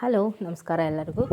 Hello, ನಮಸ್ಕಾರ ಎಲ್ಲರಿಗೂ.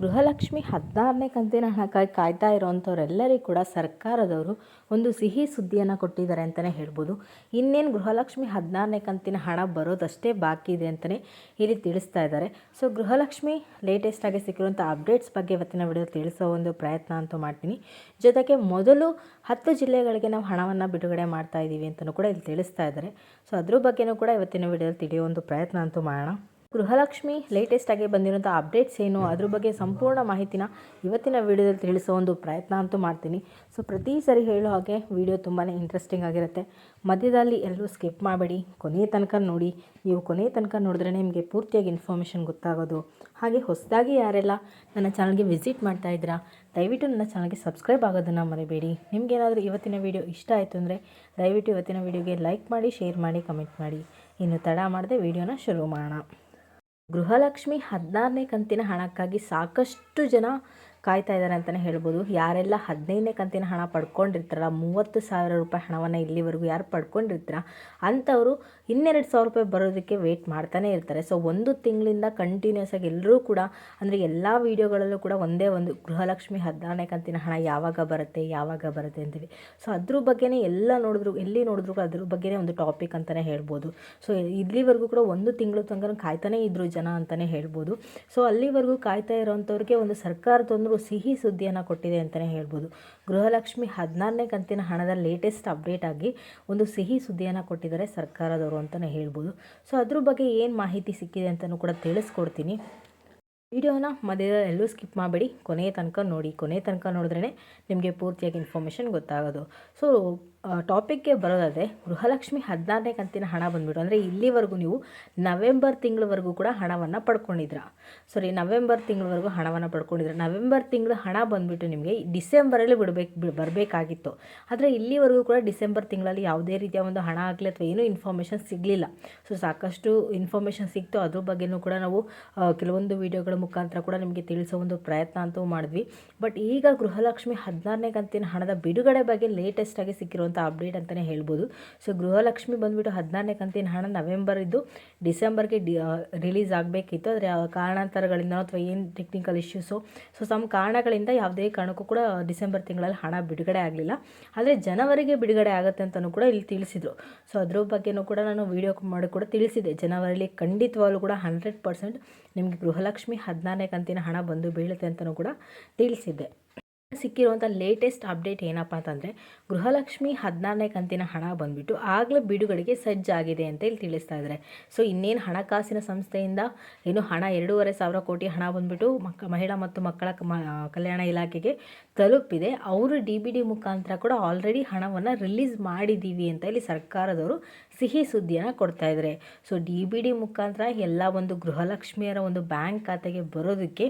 ಗೃಹಲಕ್ಷ್ಮಿ ಹದಿನಾರನೇ ಕಂತಿನ ಹಣಕ್ಕಾಗಿ ಕಾಯ್ತಾ ಇರೋವಂಥವ್ರೆಲ್ಲರಿಗೂ ಕೂಡ ಸರ್ಕಾರದವರು ಒಂದು ಸಿಹಿ ಸುದ್ದಿಯನ್ನು ಕೊಟ್ಟಿದ್ದಾರೆ ಅಂತಲೇ ಹೇಳ್ಬೋದು. ಇನ್ನೇನು ಗೃಹಲಕ್ಷ್ಮಿ ಹದಿನಾರನೇ ಕಂತಿನ ಹಣ ಬರೋದಷ್ಟೇ ಬಾಕಿ ಇದೆ ಅಂತಲೇ ಇಲ್ಲಿ ತಿಳಿಸ್ತಾ ಇದ್ದಾರೆ. ಸೊ, ಗೃಹಲಕ್ಷ್ಮಿ ಲೇಟೆಸ್ಟಾಗಿ ಸಿಕ್ಕಿರುವಂಥ ಅಪ್ಡೇಟ್ಸ್ ಬಗ್ಗೆ ಇವತ್ತಿನ ವಿಡಿಯೋ ತಿಳಿಸೋ ಒಂದು ಪ್ರಯತ್ನ ಅಂತೂ ಮಾಡ್ತೀನಿ. ಜೊತೆಗೆ ಮೊದಲು ಹತ್ತು ಜಿಲ್ಲೆಗಳಿಗೆ ನಾವು ಹಣವನ್ನು ಬಿಡುಗಡೆ ಮಾಡ್ತಾ ಇದ್ದೀವಿ ಅಂತಲೂ ಕೂಡ ಇಲ್ಲಿ ತಿಳಿಸ್ತಾ ಇದ್ದಾರೆ. ಸೊ, ಅದ್ರ ಬಗ್ಗೆನೂ ಕೂಡ ಇವತ್ತಿನ ವಿಡಿಯೋದಲ್ಲಿ ತಿಳಿಯೋ ಒಂದು ಪ್ರಯತ್ನ ಅಂತೂ ಮಾಡೋಣ. ಗೃಹಲಕ್ಷ್ಮಿ ಲೇಟೆಸ್ಟ್ ಆಗಿ ಬಂದಿರೋಂಥ ಅಪ್ಡೇಟ್ಸ್ ಏನು? ಅದ್ರ ಬಗ್ಗೆ ಸಂಪೂರ್ಣ ಮಾಹಿತಿನ ಇವತ್ತಿನ ವಿಡಿಯೋದಲ್ಲಿ ತಿಳಿಸೋ ಒಂದು ಪ್ರಯತ್ನ ಅಂತೂ ಮಾಡ್ತೀನಿ. ಸೊ ಪ್ರತಿ ಸರಿ ಹೇಳೋ ಹಾಗೆ ವಿಡಿಯೋ ತುಂಬಾ ಇಂಟ್ರೆಸ್ಟಿಂಗ್ ಆಗಿರುತ್ತೆ. ಮಧ್ಯದಲ್ಲಿ ಎಲ್ಲರೂ ಸ್ಕಿಪ್ ಮಾಡಬೇಡಿ. ಕೊನೆಯ ತನಕ ನೋಡಿ. ನೀವು ಕೊನೆಯ ತನಕ ನೋಡಿದ್ರೆ ನಿಮಗೆ ಪೂರ್ತಿಯಾಗಿ ಇನ್ಫಾರ್ಮೇಷನ್ ಗೊತ್ತಾಗೋದು. ಹಾಗೆ ಹೊಸದಾಗಿ ಯಾರೆಲ್ಲ ನನ್ನ ಚಾನಲ್ಗೆ ವಿಸಿಟ್ ಮಾಡ್ತಾ ಇದ್ದೀರಾ, ದಯವಿಟ್ಟು ನನ್ನ ಚಾನಲ್ಗೆ ಸಬ್ಸ್ಕ್ರೈಬ್ ಆಗೋದನ್ನು ಮರಿಬೇಡಿ. ನಿಮಗೇನಾದರೂ ಇವತ್ತಿನ ವಿಡಿಯೋ ಇಷ್ಟ ಆಯಿತು ಅಂದರೆ ದಯವಿಟ್ಟು ಇವತ್ತಿನ ವಿಡಿಯೋಗೆ ಲೈಕ್ ಮಾಡಿ ಶೇರ್ ಮಾಡಿ ಕಮೆಂಟ್ ಮಾಡಿ. ಇನ್ನು ತಡ ಮಾಡದೆ ವಿಡಿಯೋನ ಶುರು ಮಾಡೋಣ. ಗೃಹಲಕ್ಷ್ಮಿ ಹದಿನಾರನೇ ಕಂತಿನ ಹಣಕ್ಕಾಗಿ ಸಾಕಷ್ಟು ಜನ ಕಾಯ್ತಾ ಇದ್ದಾರೆ ಅಂತಲೇ ಹೇಳ್ಬೋದು. ಯಾರೆಲ್ಲ ಹದಿನೈದನೇ ಕಂತಿನ ಹಣ ಪಡ್ಕೊಂಡಿರ್ತಾರಲ್ಲ, ಮೂವತ್ತು ಸಾವಿರ ರೂಪಾಯಿ ಹಣವನ್ನು ಇಲ್ಲಿವರೆಗೂ ಯಾರು ಪಡ್ಕೊಂಡಿರ್ತೀರ, ಅಂಥವರು ಇನ್ನೆರಡು ಸಾವಿರ ರೂಪಾಯಿ ಬರೋದಕ್ಕೆ ವೆಯ್ಟ್ ಮಾಡ್ತಾನೆ ಇರ್ತಾರೆ. ಸೊ ಒಂದು ತಿಂಗಳಿಂದ ಕಂಟಿನ್ಯೂಸ್ ಆಗಿ ಎಲ್ಲರೂ ಕೂಡ, ಅಂದರೆ ಎಲ್ಲ ವೀಡಿಯೋಗಳಲ್ಲೂ ಕೂಡ ಒಂದೇ ಒಂದು ಗೃಹಲಕ್ಷ್ಮಿ ಹದಿನಾರನೇ ಕಂತಿನ ಹಣ ಯಾವಾಗ ಬರುತ್ತೆ ಯಾವಾಗ ಬರುತ್ತೆ ಅಂತೇಳಿ ಸೊ ಅದ್ರ ಬಗ್ಗೆನೇ ಎಲ್ಲ ನೋಡಿದ್ರು, ಎಲ್ಲಿ ನೋಡಿದ್ರು ಅದ್ರ ಬಗ್ಗೆನೇ ಒಂದು ಟಾಪಿಕ್ ಅಂತಲೇ ಹೇಳ್ಬೋದು. ಸೊ ಇಲ್ಲಿವರೆಗೂ ಕೂಡ ಒಂದು ತಿಂಗಳು ತನಕ ಕಾಯ್ತಾನೆ ಇದ್ರು ಜನ ಅಂತಲೇ ಹೇಳ್ಬೋದು. ಸೊ ಅಲ್ಲಿವರೆಗೂ ಕಾಯ್ತಾ ಇರೋವಂಥವ್ರಿಗೆ ಒಂದು ಸರ್ಕಾರದೊಂದು ಸಿಹಿ ಸುದ್ದಿಯನ್ನು ಕೊಟ್ಟಿದೆ ಅಂತಲೇ ಹೇಳ್ಬೋದು. ಗೃಹಲಕ್ಷ್ಮಿ ಹದಿನಾರನೇ ಕಂತಿನ ಹಣದ ಲೇಟೆಸ್ಟ್ ಅಪ್ಡೇಟ್ ಆಗಿ ಒಂದು ಸಿಹಿ ಸುದ್ದಿಯನ್ನು ಕೊಟ್ಟಿದ್ದಾರೆ ಸರ್ಕಾರದವರು ಅಂತಲೇ ಹೇಳ್ಬೋದು. ಸೊ ಅದ್ರ ಬಗ್ಗೆ ಏನು ಮಾಹಿತಿ ಸಿಕ್ಕಿದೆ ಅಂತಲೂ ಕೂಡ ತಿಳಿಸ್ಕೊಡ್ತೀನಿ. ವಿಡಿಯೋನ ಮಧ್ಯದಲ್ಲಿ ಎಲ್ಲೂ ಸ್ಕಿಪ್ ಮಾಡಬೇಡಿ. ಕೊನೆಯ ತನಕ ನೋಡಿ. ಕೊನೆಯ ತನಕ ನೋಡಿದ್ರೇ ನಿಮಗೆ ಪೂರ್ತಿಯಾಗಿ ಇನ್ಫಾರ್ಮೇಷನ್ ಗೊತ್ತಾಗೋದು. ಸೊ ಟಾಪಿಕ್ಗೆ ಬರೋದಾದರೆ ಗೃಹಲಕ್ಷ್ಮಿ ಹದಿನಾರನೇ ಕಂತಿನ ಹಣ ಬಂದುಬಿಟ್ಟು, ಅಂದರೆ ಇಲ್ಲಿವರೆಗೂ ನೀವು ನವೆಂಬರ್ ತಿಂಗಳವರೆಗೂ ಕೂಡ ಹಣವನ್ನು ಪಡ್ಕೊಂಡಿದ್ರ ಸಾರಿ ನವೆಂಬರ್ ತಿಂಗಳವರೆಗೂ ಹಣವನ್ನು ಪಡ್ಕೊಂಡಿದ್ರ ನವೆಂಬರ್ ತಿಂಗಳು ಹಣ ಬಂದುಬಿಟ್ಟು ನಿಮಗೆ ಡಿಸೆಂಬರಲ್ಲಿ ಬಿಡಬೇಕು ಬರಬೇಕಾಗಿತ್ತು. ಆದರೆ ಇಲ್ಲಿವರೆಗೂ ಕೂಡ ಡಿಸೆಂಬರ್ ತಿಂಗಳಲ್ಲಿ ಯಾವುದೇ ರೀತಿಯ ಒಂದು ಹಣ ಆಗಲಿ ಅಥವಾ ಏನೂ ಇನ್ಫಾರ್ಮೇಷನ್ ಸಿಗಲಿಲ್ಲ. ಸೊ ಸಾಕಷ್ಟು ಇನ್ಫಾರ್ಮೇಷನ್ ಸಿಕ್ತು ಅದ್ರ ಬಗ್ಗೆಯೂ ಕೂಡ ನಾವು ಕೆಲವೊಂದು ವೀಡಿಯೋಗಳ ಮುಖಾಂತರ ಕೂಡ ನಿಮಗೆ ತಿಳಿಸೋ ಒಂದು ಪ್ರಯತ್ನ ಅಂತೂ ಮಾಡಿದ್ವಿ. ಬಟ್ ಈಗ ಗೃಹಲಕ್ಷ್ಮಿ ಹದಿನಾರನೇ ಕಂತಿನ ಹಣದ ಬಿಡುಗಡೆ ಬಗ್ಗೆ ಲೇಟೆಸ್ಟ್ ಆಗಿ ಸಿಕ್ಕಿರುವಂಥ ಅಪ್ಡೇಟ್ ಅಂತಲೇ ಹೇಳ್ಬೋದು. ಸೊ ಗೃಹಲಕ್ಷ್ಮಿ ಬಂದುಬಿಟ್ಟು ಹದಿನಾರನೇ ಕಂತಿನ ಹಣ ನವೆಂಬರ್ ಇದ್ದು ಡಿಸೆಂಬರ್ಗೆ ಡಿ ರಿಲೀಸ್ ಆಗಬೇಕಿತ್ತು. ಆದರೆ ಕಾರಣಾಂತರಗಳಿಂದ ಅಥವಾ ಏನು ಟೆಕ್ನಿಕಲ್ ಇಶ್ಯೂಸು ಸೊ ಸಮ್ ಕಾರಣಗಳಿಂದ ಯಾವುದೇ ಕಾರಣಕ್ಕೂ ಕೂಡ ಡಿಸೆಂಬರ್ ತಿಂಗಳಲ್ಲಿ ಹಣ ಬಿಡುಗಡೆ ಆಗಲಿಲ್ಲ. ಆದರೆ, ಜನವರಿಗೆ ಬಿಡುಗಡೆ ಆಗುತ್ತೆ ಅಂತಲೂ ಕೂಡ ಇಲ್ಲಿ ತಿಳಿಸಿದರು. ಸೊ ಅದ್ರ ಬಗ್ಗೆನೂ ಕೂಡ ನಾನು ವೀಡಿಯೋ ಮಾಡಿ ಕೂಡ ತಿಳಿಸಿದೆ. ಜನವರಿಲಿ ಖಂಡಿತವಾಗಲೂ ಕೂಡ ಹಂಡ್ರೆಡ್ ಪರ್ಸೆಂಟ್ ನಿಮಗೆ ಗೃಹಲಕ್ಷ್ಮಿ ಹದಿನಾರನೇ ಕಂತಿನ ಹಣ ಬಂದು ಬೀಳುತ್ತೆ ಅಂತಲೂ ಕೂಡ ತಿಳಿಸಿದ್ದೆ. ಸಿಕ್ಕಿರುವಂಥ ಲೇಟೆಸ್ಟ್ ಅಪ್ಡೇಟ್ ಏನಪ್ಪ ಅಂತಂದರೆ, ಗೃಹಲಕ್ಷ್ಮಿ ಹದಿನಾರನೇ ಕಂತಿನ ಹಣ ಬಂದುಬಿಟ್ಟು ಆಗಲೇ ಬಿಡುಗಡೆಗೆ ಸಜ್ಜಾಗಿದೆ ಅಂತ ಇಲ್ಲಿ ತಿಳಿಸ್ತಾ ಇದ್ದಾರೆ ಸೊ, ಇನ್ನೇನು ಹಣಕಾಸಿನ ಸಂಸ್ಥೆಯಿಂದ ಏನು ಹಣ ಎರಡೂವರೆ ಸಾವಿರ ಕೋಟಿ ಹಣ ಬಂದುಬಿಟ್ಟು ಮಕ್ಕ ಮಹಿಳಾ ಮತ್ತು ಮಕ್ಕಳ ಕಲ್ಯಾಣ ಇಲಾಖೆಗೆ ತಲುಪಿದೆ. ಅವರು ಡಿ ಬಿ ಡಿ ಮುಖಾಂತರ ಕೂಡ ಆಲ್ರೆಡಿ ಹಣವನ್ನು ರಿಲೀಸ್ ಮಾಡಿದ್ದೀವಿ ಅಂತ ಇಲ್ಲಿ ಸರ್ಕಾರದವರು ಸಿಹಿ ಸುದ್ದಿಯನ್ನು ಕೊಡ್ತಾ ಇದ್ದಾರೆ. ಸೊ ಡಿ ಬಿ ಡಿ ಮುಖಾಂತರ ಎಲ್ಲ ಒಂದು ಗೃಹಲಕ್ಷ್ಮಿಯರ ಒಂದು ಬ್ಯಾಂಕ್ ಖಾತೆಗೆ ಬರೋದಕ್ಕೆ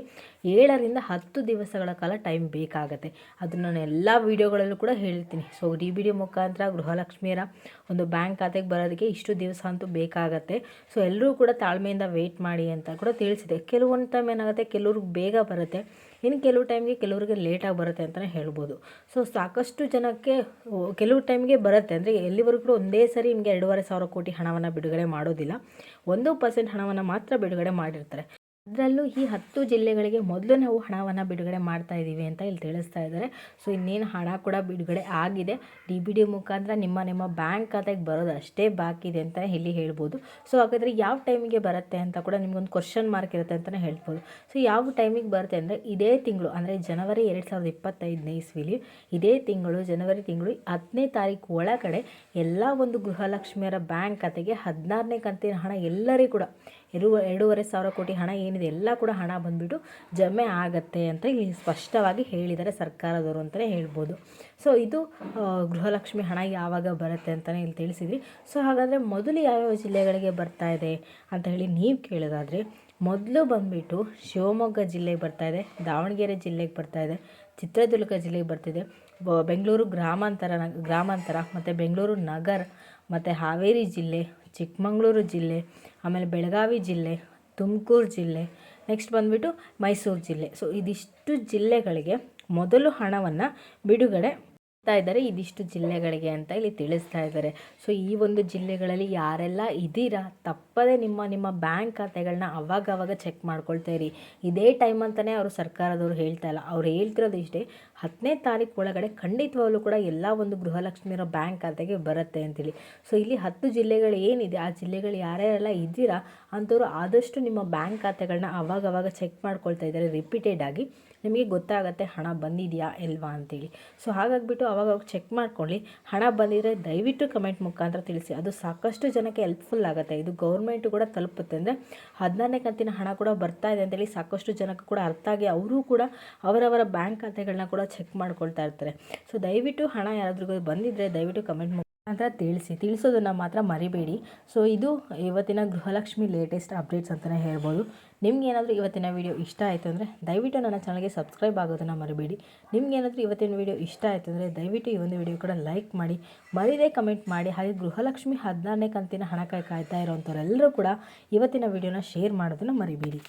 ಏಳರಿಂದ ಹತ್ತು ದಿವಸಗಳ ಕಾಲ ಟೈಮ್ ಬೇಕಾಗುತ್ತೆ. ಅದನ್ನು ನಾನು ಎಲ್ಲ ವೀಡಿಯೋಗಳಲ್ಲೂ ಕೂಡ ಹೇಳ್ತೀನಿ. ಸೊ ಡಿ ಬಿ ಡಿ ಮುಖಾಂತರ ಗೃಹಲಕ್ಷ್ಮಿಯರ ಒಂದು ಬ್ಯಾಂಕ್ ಖಾತೆಗೆ ಬರೋದಕ್ಕೆ ಇಷ್ಟು ದಿವಸ ಅಂತೂ ಬೇಕಾಗತ್ತೆ. ಸೊ ಎಲ್ಲರೂ ಕೂಡ ತಾಳ್ಮೆಯಿಂದ ವೆಯ್ಟ್ ಮಾಡಿ ಅಂತ ಕೂಡ ತಿಳಿಸಿದೆ. ಕೆಲವೊಂದು ಟೈಮ್ ಏನಾಗುತ್ತೆ? ಕೆಲವ್ರಿಗೆ ಬೇಗ ಬರುತ್ತೆ. ಇನ್ನು ಕೆಲವು ಟೈಮ್ಗೆ ಕೆಲವರಿಗೆ ಲೇಟಾಗಿ ಬರುತ್ತೆ ಅಂತಲೇ ಹೇಳ್ಬೋದು. ಸೊ ಸಾಕಷ್ಟು ಜನಕ್ಕೆ ಕೆಲವು ಟೈಮ್ಗೆ ಬರುತ್ತೆ. ಅಂದರೆ ಎಲ್ಲಿವರೆಗೂ ಒಂದೇ ಸರಿ ನಿಮಗೆ ಎರಡೂವರೆ ಸಾವಿರ ಕೋಟಿ ಹಣವನ್ನು ಬಿಡುಗಡೆ ಮಾಡೋದಿಲ್ಲ. ಒಂದು ಪರ್ಸೆಂಟ್ ಹಣವನ್ನು ಮಾತ್ರ ಬಿಡುಗಡೆ ಮಾಡಿರ್ತಾರೆ. ಅದರಲ್ಲೂ ಈ ಹತ್ತು ಜಿಲ್ಲೆಗಳಿಗೆ ಮೊದಲು ನಾವು ಹಣವನ್ನು ಬಿಡುಗಡೆ ಮಾಡ್ತಾ ಇದ್ದೀವಿ ಅಂತ ಇಲ್ಲಿ ತಿಳಿಸ್ತಾ ಇದ್ದಾರೆ. ಸೊ, ಇನ್ನೇನು ಹಣ ಕೂಡ ಬಿಡುಗಡೆ ಆಗಿದೆ. ಡಿ ಬಿ ಡಿ ಮುಖಾಂತರ ನಿಮ್ಮ ನಿಮ್ಮ ಬ್ಯಾಂಕ್ ಖಾತೆಗೆ ಬರೋದು ಅಷ್ಟೇ ಬಾಕಿ ಇದೆ ಅಂತ ಇಲ್ಲಿ ಹೇಳ್ಬೋದು. ಸೊ, ಹಾಗಾದರೆ ಯಾವ ಟೈಮಿಗೆ ಬರುತ್ತೆ ಅಂತ ಕೂಡ ನಿಮಗೊಂದು ಕ್ವಶನ್ ಮಾರ್ಕ್ ಇರುತ್ತೆ ಅಂತಲೇ ಹೇಳ್ಬೋದು. ಸೊ, ಯಾವ ಟೈಮಿಗೆ ಬರುತ್ತೆ ಅಂದರೆ ಇದೇ ತಿಂಗಳು, ಅಂದರೆ ಜನವರಿ ಎರಡು ಸಾವಿರದ ಇಪ್ಪತ್ತೈದನೇ ಇಸ್ವಿಲಿ ಇದೇ ತಿಂಗಳು, ಜನವರಿ ತಿಂಗಳು ಹತ್ತನೇ ತಾರೀಕು ಒಳಗಡೆ ಎಲ್ಲ ಒಂದು ಗೃಹಲಕ್ಷ್ಮಿಯರ ಬ್ಯಾಂಕ್ ಖಾತೆಗೆ ಹದಿನಾರನೇ ಕಂತಿನ ಹಣ ಎಲ್ಲರಿಗೂ ಕೂಡ ಎರಡು, ಎರಡೂವರೆ ಸಾವಿರ ಕೋಟಿ ಹಣ ಏನಿದೆ, ಎಲ್ಲ ಕೂಡ ಹಣ ಬಂದುಬಿಟ್ಟು ಜಮೆ ಆಗತ್ತೆ ಅಂತ ಇಲ್ಲಿ ಸ್ಪಷ್ಟವಾಗಿ ಹೇಳಿದ್ದಾರೆ ಸರ್ಕಾರದವರು ಅಂತಲೇ ಹೇಳ್ಬೋದು. ಸೊ ಇದು ಗೃಹಲಕ್ಷ್ಮಿ ಹಣ ಯಾವಾಗ ಬರುತ್ತೆ ಅಂತಲೇ ಇಲ್ಲಿ ತಿಳಿಸಿದ್ವಿ. ಸೊ ಹಾಗಾದರೆ ಮೊದಲು ಯಾವ್ಯಾವ ಜಿಲ್ಲೆಗಳಿಗೆ ಬರ್ತಾ ಇದೆ ಅಂತ ಹೇಳಿ ನೀವು ಕೇಳೋದಾದರೆ, ಮೊದಲು ಬಂದುಬಿಟ್ಟು ಶಿವಮೊಗ್ಗ ಜಿಲ್ಲೆಗೆ ಇದೆ, ದಾವಣಗೆರೆ ಜಿಲ್ಲೆಗೆ ಬರ್ತಾ ಇದೆ, ಚಿತ್ರದುರ್ಗ ಜಿಲ್ಲೆಗೆ ಬರ್ತಿದೆ ಬೆಂಗಳೂರು ಗ್ರಾಮಾಂತರ ಗ್ರಾಮಾಂತರ ಮತ್ತು ಬೆಂಗಳೂರು ನಗರ ಮತ್ತು ಹಾವೇರಿ ಜಿಲ್ಲೆ, ಚಿಕ್ಕಮಗಳೂರು ಜಿಲ್ಲೆ, ಆಮೇಲೆ ಬೆಳಗಾವಿ ಜಿಲ್ಲೆ, ತುಮಕೂರು ಜಿಲ್ಲೆ ನೆಕ್ಸ್ಟ್ ಬಂದುಬಿಟ್ಟು ಮೈಸೂರು ಜಿಲ್ಲೆ. ಸೊ ಇದಿಷ್ಟು ಜಿಲ್ಲೆಗಳಿಗೆ ಮೊದಲು ಹಣವನ್ನು ಬಿಡುಗಡೆ ಇದ್ದಾರೆ. ಇದಿಷ್ಟು ಜಿಲ್ಲೆಗಳಿಗೆ ಅಂತ ಇಲ್ಲಿ ತಿಳಿಸ್ತಾ ಇದ್ದಾರೆ. ಸೊ ಈ ಒಂದು ಜಿಲ್ಲೆಗಳಲ್ಲಿ ಯಾರೆಲ್ಲ ಇದ್ದೀರಾ, ತಪ್ಪದೇ ನಿಮ್ಮ ನಿಮ್ಮ ಬ್ಯಾಂಕ್ ಖಾತೆಗಳನ್ನ ಅವಾಗವಾಗ ಅವಾಗ ಚೆಕ್ ಮಾಡ್ಕೊಳ್ತಾ ಇರಿ. ಇದೇ ಟೈಮ್ ಅಂತಲೇ ಅವರು ಸರ್ಕಾರದವರು ಹೇಳ್ತಾ ಇಲ್ಲ. ಅವ್ರು ಹೇಳ್ತಿರೋದು ಇಷ್ಟೇ, ಹತ್ತನೇ ತಾರೀಕು ಒಳಗಡೆ ಖಂಡಿತವಾಗ್ಲೂ ಕೂಡ ಎಲ್ಲ ಒಂದು ಗೃಹಲಕ್ಷ್ಮಿ ಇರೋ ಬ್ಯಾಂಕ್ ಖಾತೆಗೆ ಬರುತ್ತೆ ಅಂತೇಳಿ. ಸೊ ಇಲ್ಲಿ ಹತ್ತು ಜಿಲ್ಲೆಗಳು ಏನಿದೆ, ಆ ಜಿಲ್ಲೆಗಳು ಯಾರ್ಯಾರೆಲ್ಲ ಇದ್ದೀರಾ ಅಂಥವ್ರು ಆದಷ್ಟು ನಿಮ್ಮ ಬ್ಯಾಂಕ್ ಖಾತೆಗಳನ್ನ ಅವಾಗವಾಗ ಅವಾಗ ಚೆಕ್ ಮಾಡ್ಕೊಳ್ತಾ ಇದ್ದಾರೆ. ರಿಪೀಟೆಡ್ ಆಗಿ ನಿಮಗೆ ಗೊತ್ತಾಗುತ್ತೆ, ಹಣ ಬಂದಿದೆಯಾ, ಇಲ್ವಾ ಅಂತೇಳಿ. ಸೊ ಹಾಗಾಗಿಬಿಟ್ಟು ಅವಾಗ ಚೆಕ್ ಮಾಡ್ಕೊಳ್ಳಿ. ಹಣ ಬಂದಿದ್ರೆ ದಯವಿಟ್ಟು ಕಮೆಂಟ್ ಮುಖಾಂತರ ತಿಳಿಸಿ. ಅದು ಸಾಕಷ್ಟು ಜನಕ್ಕೆ ಹೆಲ್ಪ್ಫುಲ್ ಆಗುತ್ತೆ. ಇದು ಗೌರ್ಮೆಂಟು ಕೂಡ ತಲುಪುತ್ತೆ ಅಂದರೆ ಹದಿನಾರನೇ ಕಂತಿನ ಹಣ ಕೂಡ ಬರ್ತಾ ಇದೆ ಅಂತೇಳಿ ಸಾಕಷ್ಟು ಜನಕ್ಕೆ ಕೂಡ ಅರ್ಥ ಆಗಿ ಅವರು ಕೂಡ ಅವರವರ ಬ್ಯಾಂಕ್ ಖಾತೆಗಳನ್ನ ಕೂಡ ಚೆಕ್ ಮಾಡ್ಕೊಳ್ತಾ ಇರ್ತಾರೆ. ಸೊ ದಯವಿಟ್ಟು ಹಣ ಯಾರಾದ್ರಿಗೂ ಬಂದಿದ್ದರೆ ದಯವಿಟ್ಟು ಕಮೆಂಟ್ ಮುಖಾಂತರ ತಿಳಿಸಿ. ತಿಳಿಸೋದನ್ನು ಮಾತ್ರ ಮರಿಬೇಡಿ. ಸೊ ಇದು ಇವತ್ತಿನ ಗೃಹಲಕ್ಷ್ಮಿ ಲೇಟೆಸ್ಟ್ ಅಪ್ಡೇಟ್ಸ್ ಅಂತಲೇ ಹೇಳ್ಬೋದು. ನಿಮ್ಗೆ ಏನಾದರೂ ಇವತ್ತಿನ ವಿಡಿಯೋ ಇಷ್ಟ ಆಯಿತು ಅಂದರೆ ದಯವಿಟ್ಟು ನನ್ನ ಚಾನಲ್ಗೆ ಸಬ್ಸ್ಕ್ರೈಬ್ ಆಗೋದನ್ನು ಮರಿಬೇಡಿ. ನಿಮ್ಗೆ ಏನಾದರೂ ಇವತ್ತಿನ ವಿಡಿಯೋ ಇಷ್ಟ ಆಯಿತು ಅಂದರೆ ದಯವಿಟ್ಟು ಈ ಒಂದು ವಿಡಿಯೋ ಕೂಡ ಲೈಕ್ ಮಾಡಿ. ಮರಿದೇ ಕಮೆಂಟ್ ಮಾಡಿ. ಹಾಗೆ ಗೃಹಲಕ್ಷ್ಮಿ ಹದಿನಾರನೇ ಕಂತಿನ ಹಣಕಾಯಿ ಕಾಯ್ತಾ ಇರೋವಂಥವ್ರೆಲ್ಲರೂ ಕೂಡ ಇವತ್ತಿನ ವಿಡಿಯೋನ ಶೇರ್ ಮಾಡೋದನ್ನು ಮರಿಬೇಡಿ.